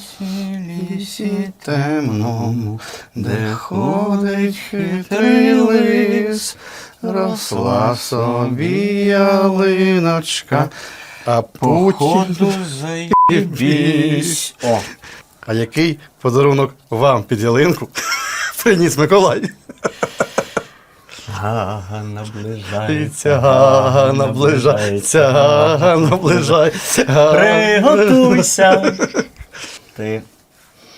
лісі, лісі темному, де ходить хитрий лис, росла собі ялиночка, а Походу заєбісь. О, А який подарунок вам під ялинку приніс Миколай? Гага наближається. Гага наближається, гага наближається. Приготуйся. Ти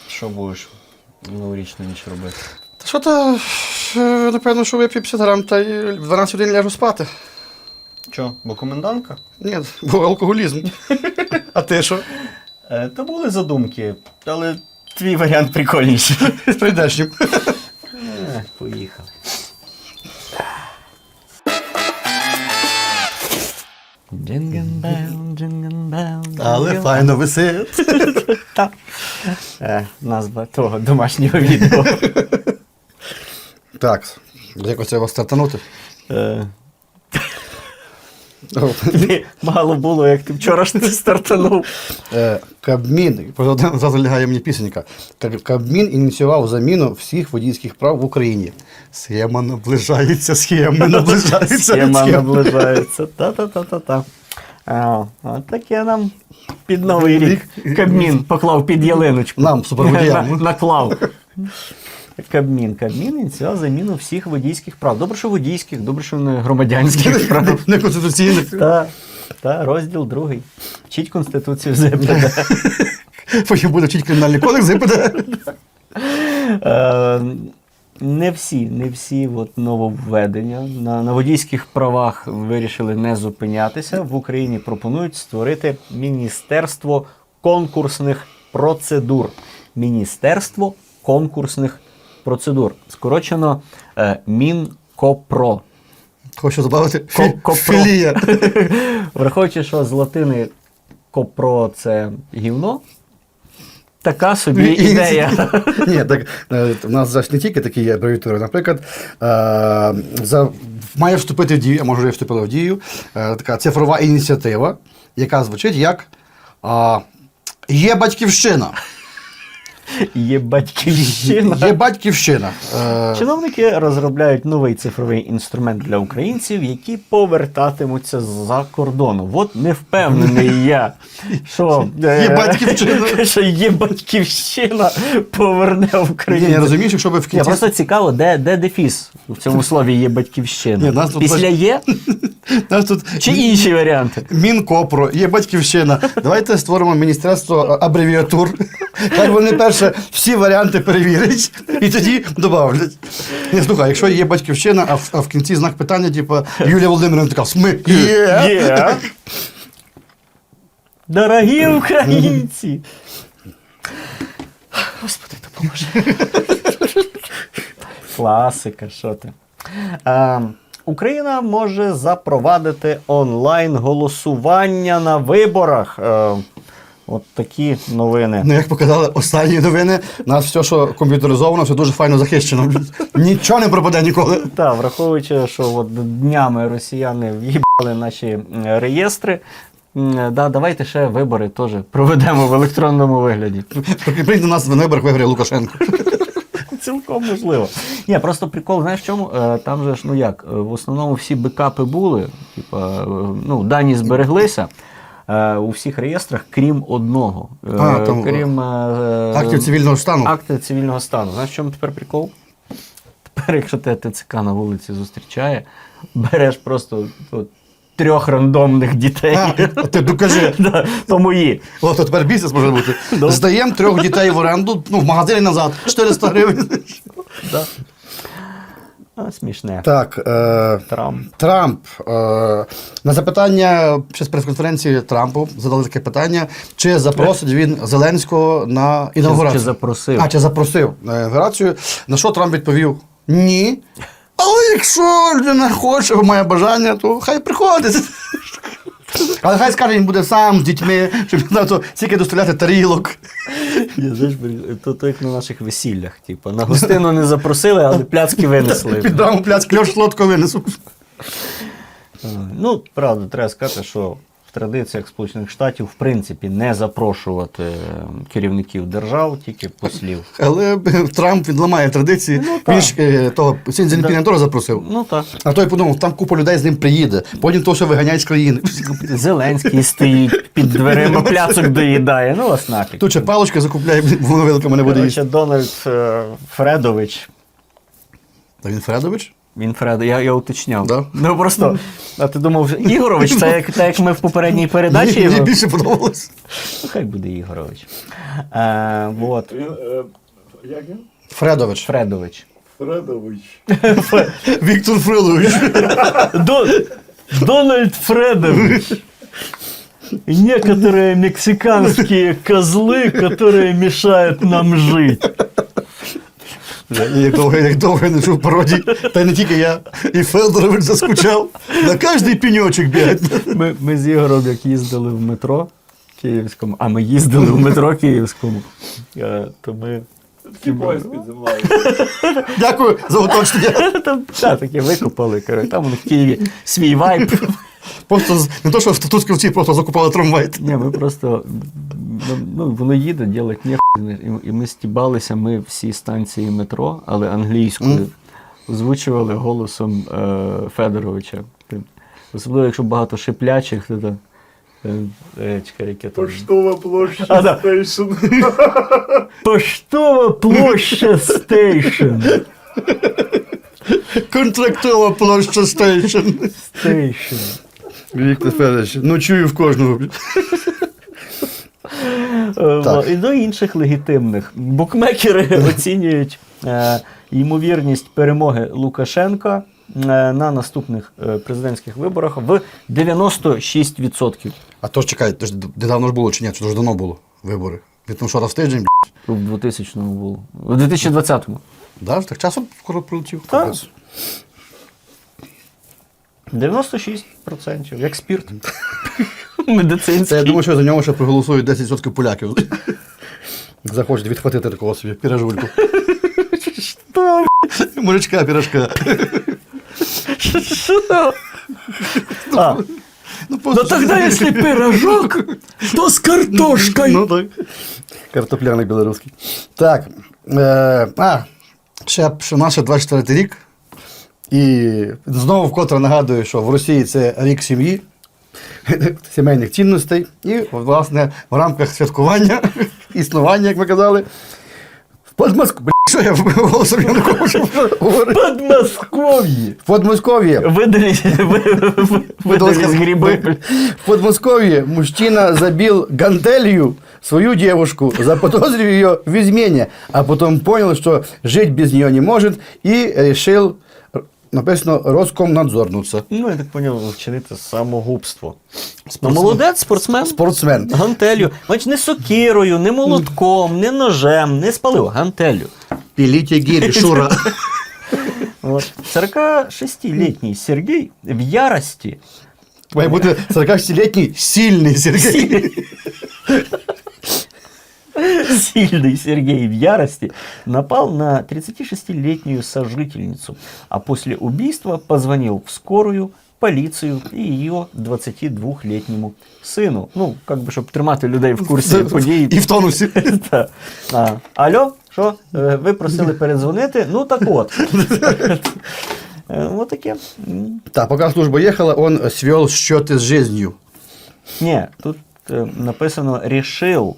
що будеш новорічну ніч робити? Та що то, е, напевно, що вип'ю 50 грам та й в 12 годин ляжу спати. Що, бо комендантка? Ні, бо алкоголізм. А ти що? Е, та були задумки, але твій варіант прикольніший. З Прийдешнім. Е, Поїхали. Але файно висить. Та. Е, назва того домашнього відео. Так, якось треба стартанути. Е, мало було, як ти вчора ж не стартанув. Е, Кабмін, зразу лягає мені пісенька. Кабмін ініціював заміну всіх водійських прав в Україні. Схема наближається, схеми наближаються. Схема наближається. Та-та-та-та-та. А, От таке нам під новий рік Кабмін поклав під ялиночку. Нам, суперводіям. Наклав. Кабмін. Кабмін ініціював заміну всіх водійських прав. Добре, що водійських, добре, що не громадянських прав. Неконституційних. Та, та, розділ другий. Вчіть Конституцію ЗПД. Потім буде вчити кримінальний кодекс. Е, Не всі, не всі от нововведення на, на водійських правах вирішили не зупинятися. В Україні пропонують створити Міністерство конкурсних процедур. Міністерство конкурсних процедур. Скорочено е, Мінкопро. Хочу додати Ко- філія. Враховуючи, що з латини копро це гівно. Така собі ідея. Ні, так е, у нас ж не тільки такі є абревіатури. Наприклад, е, за, має вступити в дію, а може вже вступила в дію, е, така цифрова ініціатива, яка звучить як е, Є батьківщина. Є батьківщина. Є батьківщина. Е, Чиновники розробляють новий цифровий інструмент для українців, які повертатимуться з-за кордону. От не впевнений я, що е, Є батьківщина. що є батьківщина поверне Україну. я розумію, що в Я просто цікаво, де, де дефіс в цьому слові є батьківщина. Ні, нас тут Після є Нас тут чи інші варіанти? Мінкопро, є батьківщина. Давайте створимо міністерство абревіатур. Хай вони перше всі варіанти перевірять і тоді додавлять. Ні, слухай, якщо є батьківщина, а в, а в кінці знак питання, типу, Юлія Володимирівна така, сми є. Є. Дорогі українці! Господи, допоможи. Класика, що ти? Е, Україна може запровадити онлайн голосування на виборах. Е, от такі новини. Ну, як показали останні новини, у нас все, що комп'ютеризовано, все дуже файно захищено. Нічого не пропаде ніколи. Так, враховуючи, що от днями росіяни в'їбали наші реєстри. Да, давайте ще вибори теж проведемо в електронному вигляді. Прийде до нас на виборах виграє Лукашенко. Цілком можливо. Ні, просто прикол, знаєш в чому? Е, Там же ж, ну як, е, в основному всі бекапи були, типа, е, ну, дані збереглися. Е, У всих реєстрах, крім одного. Е, А, там, крім е, Актів цивільного стану. акти цивільного стану. Знаєш, в чому тепер прикол? Тепер, якщо тебе ТЦК на вулиці зустрічає, береш просто от, трьох рандомних дітей. А, ти докажи. Да, то мої. О, то тепер бізнес може бути. Здаємо трьох дітей в оренду, ну, в магазині назад, 400 гривень. Да. Смішне. Так, е, Трамп. Трамп. Е, на запитання під прес-конференції Трампу задали таке питання, чи запросить він Зеленського на Чи, чи запросив? А, чи запросив на інаугурацію, на що Трамп відповів: ні. Але якщо людина хоче, має бажання, то хай приходить. Але хай скаже, він буде сам з дітьми, щоб на то тільки доставляти тарілок. То, то як на наших весіллях. Типу, на гостину не запросили, але пляцки винесли. Під драму пляц кльош солодко винесу. Ну, правда, треба сказати, що традиціях Сполучених Штатів, в принципі, не запрошувати е, керівників держав, тільки послів. Але е, Трамп він ламає традиції. Ну, він ж е, того Цзіньпіна теж запросив. Ну так. А той подумав, там купа людей з ним приїде, потім то все виганяють з країни. Зеленський стоїть під дверима, пляцок доїдає. Ну, вас нафіг. Тут ще палочки закупляє, воно вилками не буде їсти. Дональд Фредович. Та він Фредович? Він Фред, я, я уточняв. Да? Ну просто, а ти думав, вже Ігорович, це як, так як ми в попередній передачі. Мені, мені його- більше подобалось. Ну, хай буде Ігорович. Е, вот. Він, е, як він? Фредович. Фредович. Фредович. Віктор Фредович. Дональд Фредович. Некоторые мексиканские козлы, которые мешают нам жить. Як довго, як довго я не чув пародій. Та й не тільки я. І Федорович заскучав. На кожний пеньочок бігать. Ми, ми з Ігорем, як їздили в метро київському, а ми їздили в метро київському, е, то ми. Такий поїзд під землею. Дякую за уточнення. Там та, таке викопали, коротше, там в Києві свій вайб. Просто з- не то, що в Татуцьківці просто закупали трамвай. Ні, ми просто ну, воно їде, ділить ніхуй. І, і ми стібалися, ми всі станції метро, але англійською озвучували голосом е, Федоровича. Особливо, якщо багато шиплячих, то. то е, е, чекай, яке там. Поштова площа А, да. стейшн. Поштова площа стейшн. Контрактова площа стейшн. Стейшн. Віктор Федорович, ну чую в кожного. Е, І до інших легітимних. Букмекери оцінюють е, ймовірність перемоги Лукашенка е, на наступних е, президентських виборах в 96%. А то ж чекай, то ж недавно ж було чи ні? Чи то ж давно було вибори? Від тому що раз в тиждень, У 2000-му було. У 2020-му. да? так часом скоро прилетів. Так. Капець. 96%, як спірт. Це я думаю, що за нього ще проголосують 10% поляків. Захочуть відхватити такого собі піражульку. Що? Мужичка, пірашка. Що? А, Ну, ну просто- тогда, если пирожок, то с картошкой. Ну так. Картопляний білоруський. Так. Е, а, ще, ще наше 24 рік. І знову вкотре нагадую, що в Росії це рік сім'ї, сімейних цінностей. І, власне, в рамках святкування, існування, як ви казали, в Подмосков'ї. Що я голосом я не хочу говорити? Подмосковье. В Подмосков'ї. Выдали, вы- вы- выдали из грибы. В Подмосковье мужчина забил гантелью свою девушку, заподозрив ее в измене, а потом понял, что жить без нее не может, и решил, написано, Роскомнадзорнуться. Ну, я так поняв, вчинити самогубство. Ну, молодець, спортсмен. Спортсмен. Гантелью. Бач, не сокирою, не молотком, не ножем, не спалив, гантелью. Пилите гири, Шура. От. 46-летний Сергій в ярості Має бути 46-летний сильный Сергей. Сильный Сергей в ярости напал на 36-летнюю сожительницу, а после убийства позвонил в скорую, полицию и ее 22-летнему сыну. Ну, как бы, щоб тримати людей в курсі подій. І в тонусі. Та. А, Алло, що? Е, Ви просили передзвонити? Ну так от. Е, От таке. М. Так, пока служба ехала, он свел счеты с жизнью. Ні, тут е, написано «решил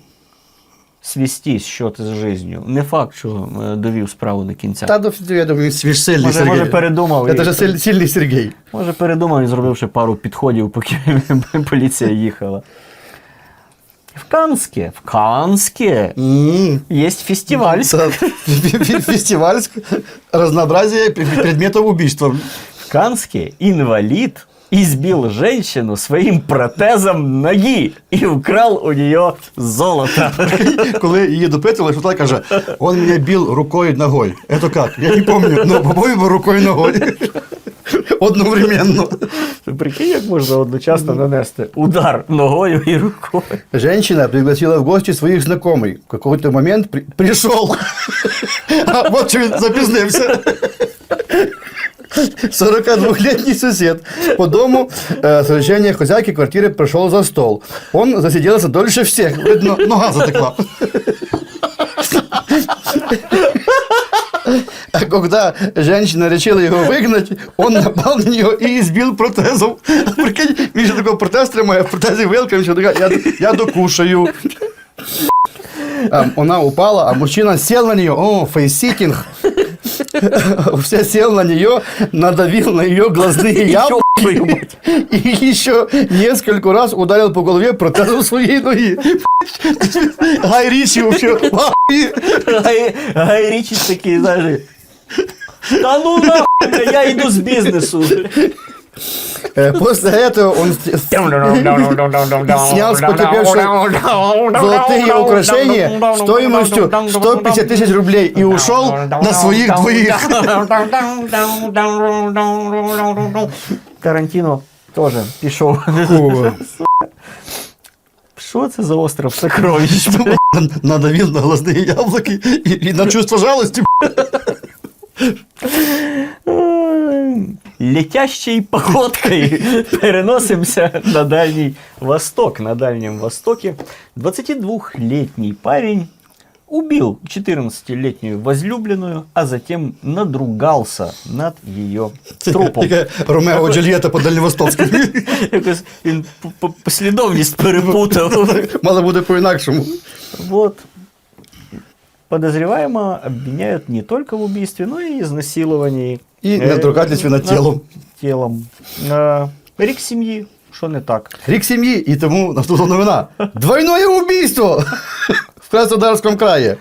свести счети з жизнью. Не факт, що е, довів справу до кінця. Та, до- я думаю, свіж сильний Може, Сергей. може, передумав. Это і- же силь- сильный Сергей. Може, передумав і зробив ще пару підходів, поки поліція їхала. В Канске, в Канске М. є фестиваль. Это фе- Фестиваль с- разнообразие п- предметов убийства. В Канске инвалид избил женщину своим протезом ноги и украл у нее золото. Коли її допитували, що та каже, он мене бил рукою і ногою. Это как? Я не помню, но по-моєму рукою і ногою. Одновременно. Прикинь, як можна одночасно нанести удар ногою і рукою. Женщина пригласила в гости своих знакомых. В какой-то момент при- пришел. А вот что він запізнився. 42-летний сосед по дому э, с разрешения хозяйки квартиры пришел за стол. Он засиделся дольше всех. Видно, нога затекла. А когда женщина решила его выгнать, он напал на нее и избил протезом. А Прикинь, він ще такой протез тримає, в протезі вилка, він ще така, я, я докушаю. А, Она упала, а мужчина сел на нее, о, фейситинг. Все сел на нее, надавил на ее глазные Ёб твою яблоки и еще несколько раз ударил по голове протезом своей ноги. Гай Ричи вообще. в ахуе. Гай, Гай Річі такий, знаєш. Та ну нахуй, бля, я йду з бізнесу. Э, После этого он снял с потерпевшего золотые украшения стоимостью 150 тысяч рублей и ушел на своих двоих. Тарантіно теж пішов. Що це за остров сокровищ? Надавил на глазные яблоки и на чувство жалости Летящей походкой переносимся на Дальний Восток. На Дальнем Востоке 22-летний парень убил 14-летнюю возлюбленную, а затем надругался над ее трупом. Такая Ромео Джульетта по дальневостocски. Якось він п- п- послідовність перепутав. Мало буде по-інакшому. Вот. Подозреваемого обвиняют не только в убийстве, но и изнасиловании. И Э, надругательстве над над телом. телом. Э, Рік сім'ї, що не так. Рік сім'ї, і тому наступна новина. Двойное убийство в Краснодарском крае.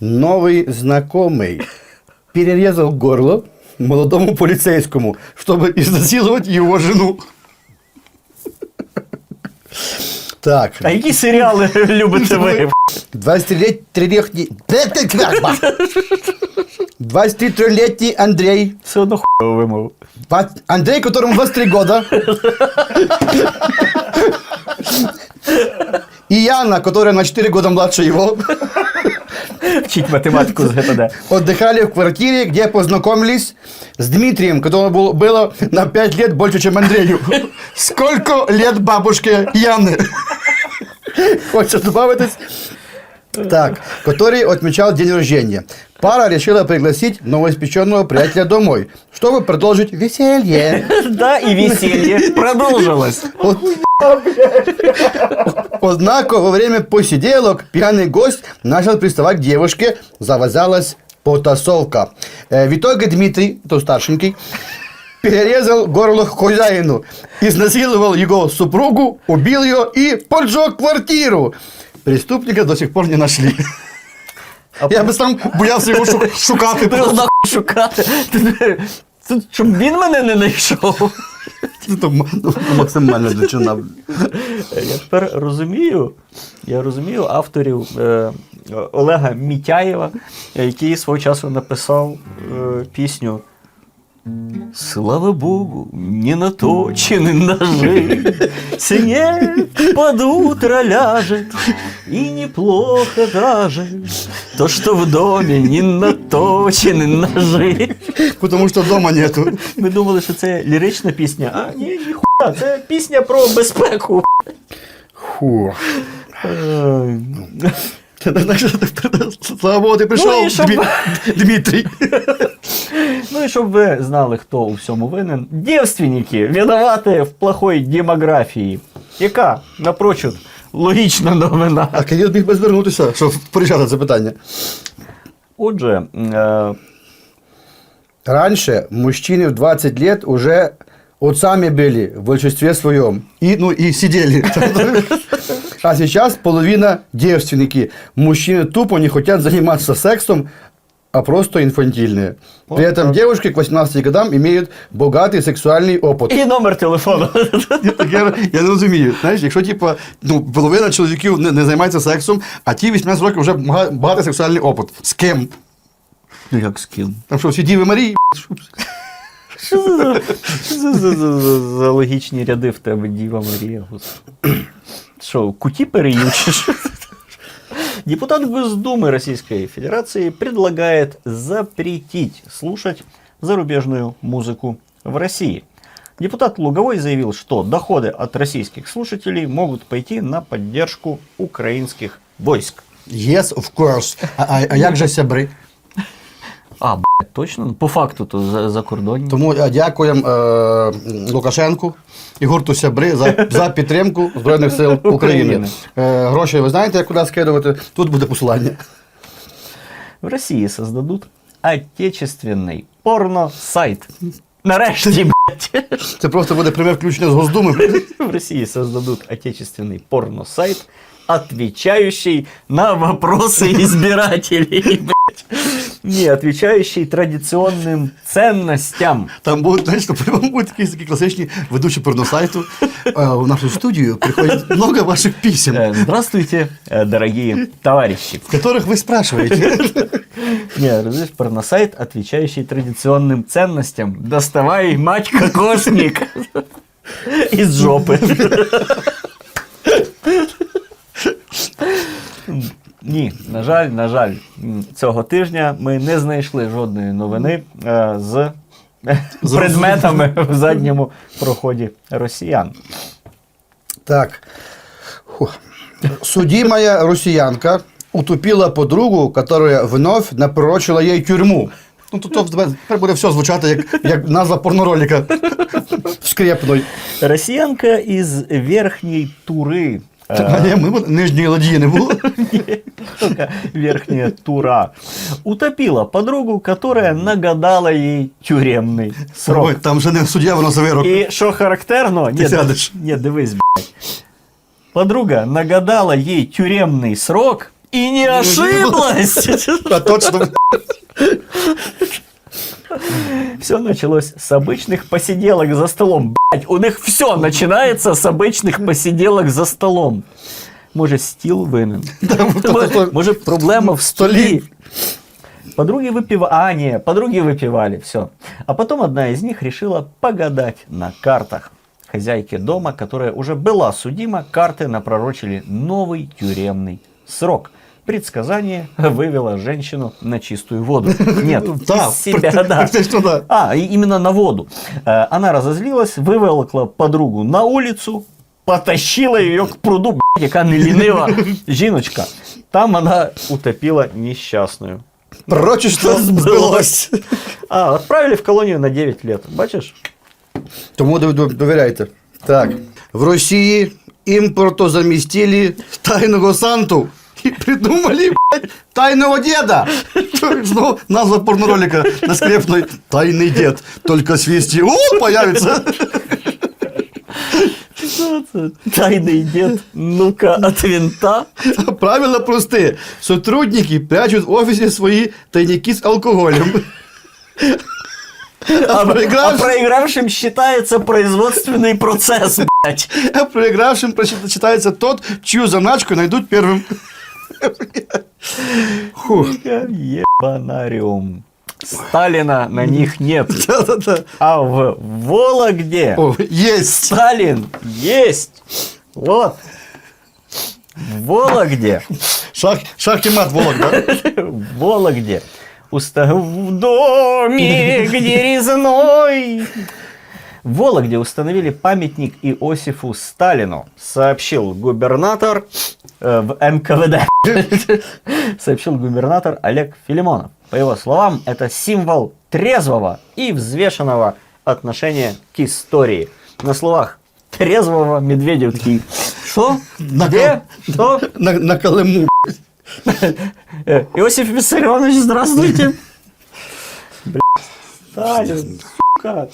Новый знакомый перерезал горло молодому полицейскому, чтобы изнасиловать его жену. Так, А які серіали любите ви? 23-летний 23-летний Андрей Все одно вимов. Па- Андрей, которому 23 года. И Яна, которая на 4 года младше его, Вчить математику з ГПД. отдыхали в квартире, где познакомились с Дмитрием, которому был- было на 5 лет больше, чем Андрею. Сколько лет бабушке Яны? Хочешь добавить? Так, который отмечал день рождения. Пара решила пригласить новоиспеченного приятеля домой, чтобы продолжить веселье. Да, і весілля продовжилось. Вот. Однако во время посиделок пьяный гость начал приставать к девушке, завязалась потасовка. Э, В итоге Дмитрий, то старшенький, перерезал горло хозяину, изнасиловал его супругу, убил ее и поджег квартиру. Преступника до сих пор не нашли. Я би сам боявся його шу- шукати. Ти нахуй шукати. Ти- щоб він мене не знайшов. Це то м- ну, дичина. Я тепер розумію, я розумію авторів е, Олега Мітяєва, який свого часу написав е, пісню. Слава Богу, не наточены ножи, Снег под утро ляжет, И неплохо даже То, что в доме не наточены ножи. Тому що вдома нету. Ми думали, що це лірична пісня, а ні, ніхуя, це пісня про безпеку. Е, Слава Богу, ти прийшов, Ну і щоб- Дмі- Дмитрій. Ну і щоб ви знали, хто у всьому винен. Дівственники винувати в плохой демографії. Яка, напрочуд, логічна новина. А Кирил міг би звернутися, щоб порішати це питання. Отже, е, Раньше мужчины в 20 лет уже отцами были в большинстве своем. И, ну, и сидели. А сейчас половина девственники. Мужчины тупо не хотят заниматься сексом, а просто инфантильные. При этом девушки к 18 годам имеют богатый сексуальный опыт. і номер телефону. Я, я не розумію. Знаєш, якщо типа, ну, половина чоловіків не, не займається сексом, а ті 18 років вже мага- багатий сексуальний опит. З ким? Як з ким? Там що, всі Діви Марії? Що це за, що це за, за, за, за логічні ряди в тебе, Діва Марія? Господи? Що, куті переючиш? Депутат Госдумы Российской Федерации предлагает запретить слушать зарубежную музыку в России. Депутат Луговой заявил, что доходы от российских слушателей могут пойти на поддержку украинских войск. Yes, of course. А, а, а як же сябри? А, блядь, точно? По факту то за, за кордоні. Тому е, дякуємо е, Лукашенку і гурту Сябри за, за підтримку Збройних сил України. України. Е, гроші ви знаєте, куди скидувати? Тут буде посилання. В России создадут отечественный порно-сайт. Нарешті, блядь. Це просто буде пряме включення з Госдуми. В России создадут отечественный порно-сайт, отвечающий на вопросы избирателей. блядь. Не, отвечающий традиционным ценностям. Там будуть, знаєш, то по-моєму, будуть такі, такі класичні ведучі порносайту. Е, у нашу студію приходять много ваших писем, Э, Здравствуйте, э, дорогие товарищи. в которых вы спрашиваете. Не, разумеешь, порносайт, отвечающий традиционным ценностям. Доставай, мать, кокошник из жопы. Ні, на жаль, на жаль, цього тижня ми не знайшли жодної новини е, з предметами в задньому проході росіян. Так. Фух. Судимая россиянка утопила подругу, которая вновь напророчила ей тюрму. Ну, то, то тепер буде все звучати як, як назва порноролика скрепної. Росіянка із верхньої тури. е, А ні, ми нижньої ладії не було. только верхняя тура, утопила подругу, которая нагадала ей тюремний срок. Ой, там же не суддя, воно за вирок. І що характерно, Ти ні, сядеш. ні, дивись, блядь. Подруга нагадала ей тюремный срок и не ошиблась. А точно. Все началось с обычных посиделок за столом. Блять, у них все начинается с обычных посиделок за столом. Може, стіл винен? Може- Може, проблема в столі? Подруги выпивали. А, не, подруги выпивали, все. А потом одна из них решила погадать на картах. Хозяйке дома, которая уже была судима, карты напророчили новый тюремный срок Предсказание вывело женщину на чистую воду. Нет, Да, из себя, да. практично да. А, и именно на воду. Э, Она разозлилась, выволокла подругу на улицу, потащила ее к пруду, блядь, яка не лінива жіночка. Там она утопила несчастную. Пророчество збилось. А, отправили в колонию на 9 лет. Бачиш? Тому дов- дов- довіряйте. Так. В Росії імпортозамістили тайного Санту і придумали, блядь, тайного деда. Знову назва порноролика на скрепной «Тайный дед». Только свисти, о, появится. Тайный дед, ну-ка, от винта. Правила просты. Сотрудники прячут в офисе свои тайники с алкоголем. А А проигравшим, проигравшим считается производственный процесс, блядь. а проигравшим прочитается тот, чью заначку найдут первым. Ебанариум. Сталина на них нет. Да-да-да. А в Вологде О, есть. Сталин есть. Вот. В Вологде. Шах, шах и мат, Волок, да? В Вологде. Уста... В доме, где резной. В Вологде установили памятник Иосифу Сталину, сообщил губернатор в НКВД. Сообщил губернатор Олег Филимонов. По его словам, это символ трезвого и взвешенного отношения к истории. На словах трезвого Медведев такие, что? Где? Что? На, на Колыму. Э, Иосиф Виссарионович, здравствуйте. Сталин, сука.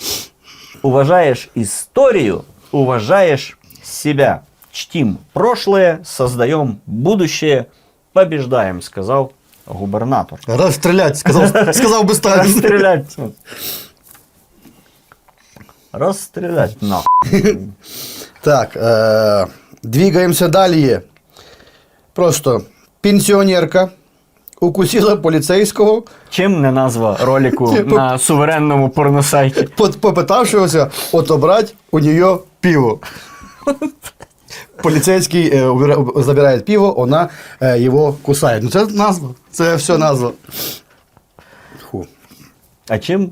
Уважаешь историю, уважаешь себя. Чтим прошлое, создаем будущее, побеждаем, сказал губернатор. Расстрелять, сказал, сказал бы Сталин. Расстрелять. Расстрелять, на. Так, э, двигаемся далее. Просто пенсионерка укусила поліцейського, Чим не назва ролику на суверенному порносайті? попытавшегося отобрать у нее пиво. Полицейский э, убира- забирает пиво, она э, его кусает. Ну, це назва. Це все назва. Фу. А чим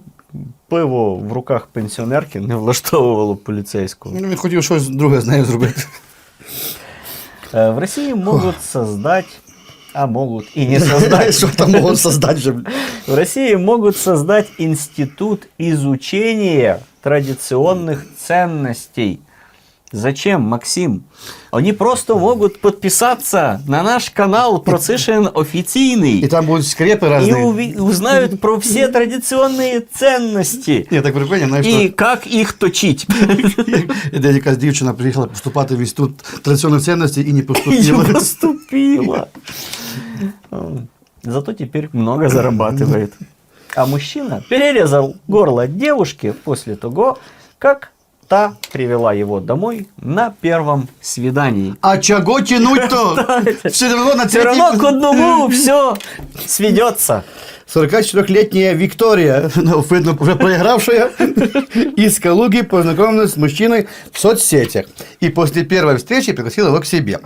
пиво в руках пенсіонерки не влаштовувало поліцейського. Ну, Він хотів щось друге з нею зробити. Э, В России могут создать, а могут и не создать. Що там можуть создати вже? В России могут создать институт изучения традиционных ценностей. Зачем, Максим? Они просто могут подписаться на наш канал Процишин І офіційний там будуть скрепи и різні. уви- узнают про все традиционные ценности Ні, так прикольно, знаєш, и как их точить. що де якась дівчина приїхала поступати в інститут традиційних цінностей і не И поступила. не поступила. Зато теперь много зарабатывает. А мужчина перерезал горло девушки после того, как та привела его домой на первом свидании. А чого тянуть-то? Все одно на Все равно к одному все сведется. 44-летняя Виктория, ну, видно, уже проигравшая, из Калуги познакомилась с мужчиной в соцсетях. И после первой встречи пригласила его к себе.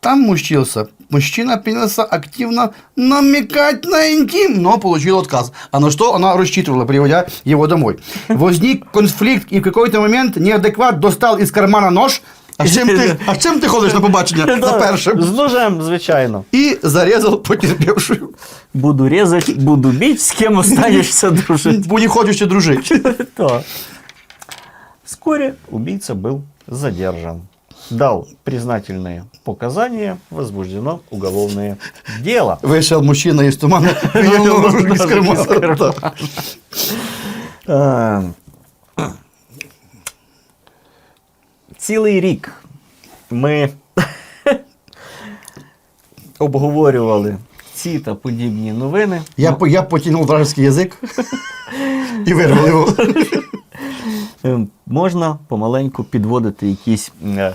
Там мучился. Мужчина принялся активно намекать на интим, но получил отказ. А на что она рассчитывала, приводя его домой? Возник конфликт, и в какой-то момент неадекват достал из кармана нож. А чим ти, а чим ти ходиш на побачення? На З ножем, звичайно. І зарезав потерпевшую. Буду резать, буду бить, с кем останешься дружить. Бо не хочеш дружити. Да. Вскоре убийца был задержан. Дал признательные показания, возбуждено уголовное дело. Вийшов мужчина кармана. Так. Е, Цілий рік ми обговорювали ці та подібні новини. Я, по- я потягнув вражеский язик і вирвав його. Е, Можна помаленьку підводити якісь е,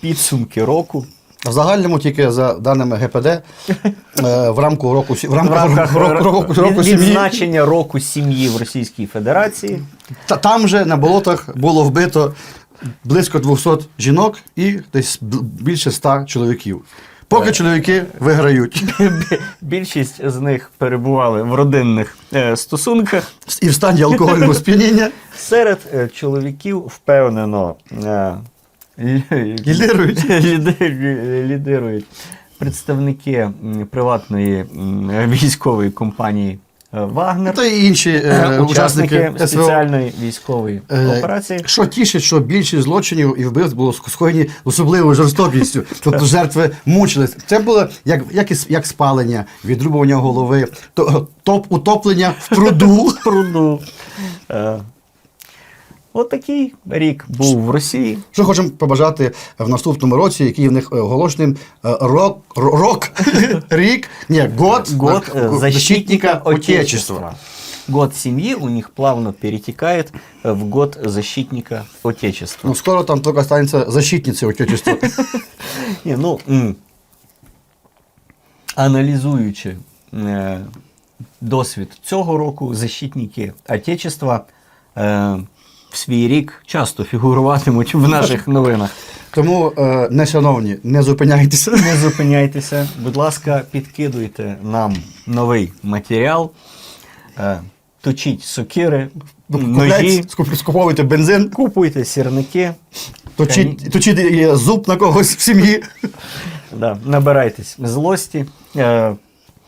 підсумки року. В загальному тільки за даними ГПД е, в рамку року в рамках року, року, року, сім'ї. відзначення року сім'ї в Російській Федерації. Та, там же на болотах було вбито близько 200 жінок і десь більше 100 чоловіків. Поки чоловіки виграють. Більшість з них перебували в родинних е, стосунках. І в стані алкогольного сп'яніння Серед е, чоловіків впевнено е, лідирують. лідирують представники приватної військової компанії е, Вагнер, Та й інші е, е, учасники СВО. спеціальної військової операції. Що тішить, що більшість злочинів і вбивств було скоєні особливою жорстокістю. Тобто жертви мучились. Це було як, як, як спалення, відрубування голови, то, топ, утоплення в пруду. пруду. Е, От такий рік був в Росії. Що хочемо побажати в наступному році, який в них е, оголошеним е, рок, рок рік, ні, год, Год е, защитника Отечества. Год семьи у них плавно перетекает в год защитника Отечества. Ну, скоро там тільки станеться защитниця Отечества. Ні, ну, аналізуючи досвід цього року, защитники Отечества в свій рік часто фігуруватимуть в наших новинах. Тому, е, не шановні, не зупиняйтеся. Не зупиняйтеся, будь ласка, підкидуйте нам новий матеріал, е, точіть сокири, ножі, скуповуйте бензин, купуйте сірники, точіть, точіть зуб на когось в сім'ї. да, набирайтесь злості, е,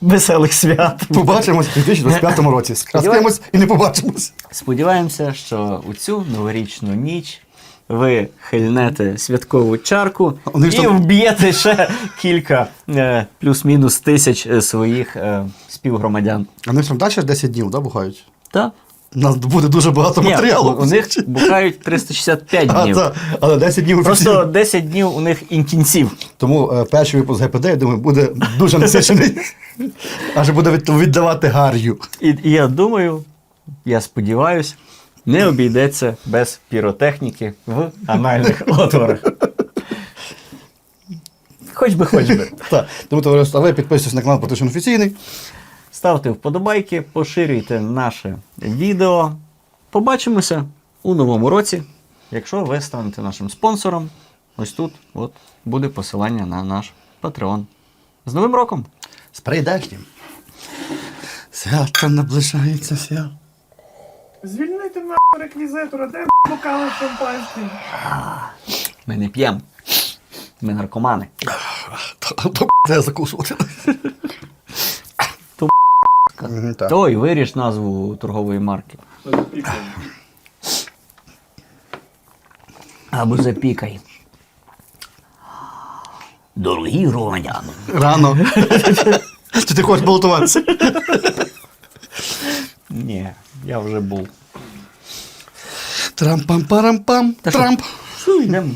веселих свят. Побачимось у 2025 році. Скаскаємось і не побачимось. Сподіваємося, що у цю новорічну ніч ви хильнете святкову чарку Вони і там- вб'єте ще кілька е, плюс-мінус тисяч е, своїх е, співгромадян. А не там далі 10 днів, да, бухають? Так? У нас буде дуже багато Ні, матеріалу. у, них бухають 365 а, днів. та, але 10 днів Просто 10 днів у них інтенсив. Тому е, перший випуск ГПД, я думаю, буде дуже насичений. Аж буде від- віддавати гар'ю. І, і я думаю, я сподіваюся, не обійдеться без піротехніки в анальних отворах. Хоч би, хоч би. Так, тому товариство, а ви підписуйтесь на канал Патишин офіційний. Ставте вподобайки, поширюйте наше відео. Побачимося у новому році. Якщо ви станете нашим спонсором, ось тут от, буде посилання на наш Patreon. З Новим роком! З прийдешнім. Свято наближається свято. Звільнити на реквізитора, де бокали шампанський. Ми не п'ємо. Ми наркомани. Треба закусувати. Мгм, так. Ой, виріж назву торгової марки. Або запікай. Дорогі громадяни. Рано. Чи ти хочеш балотуватися? Ні, я вже був. Трам-пам-парам-пам. Та що? Трамп. Йдемо?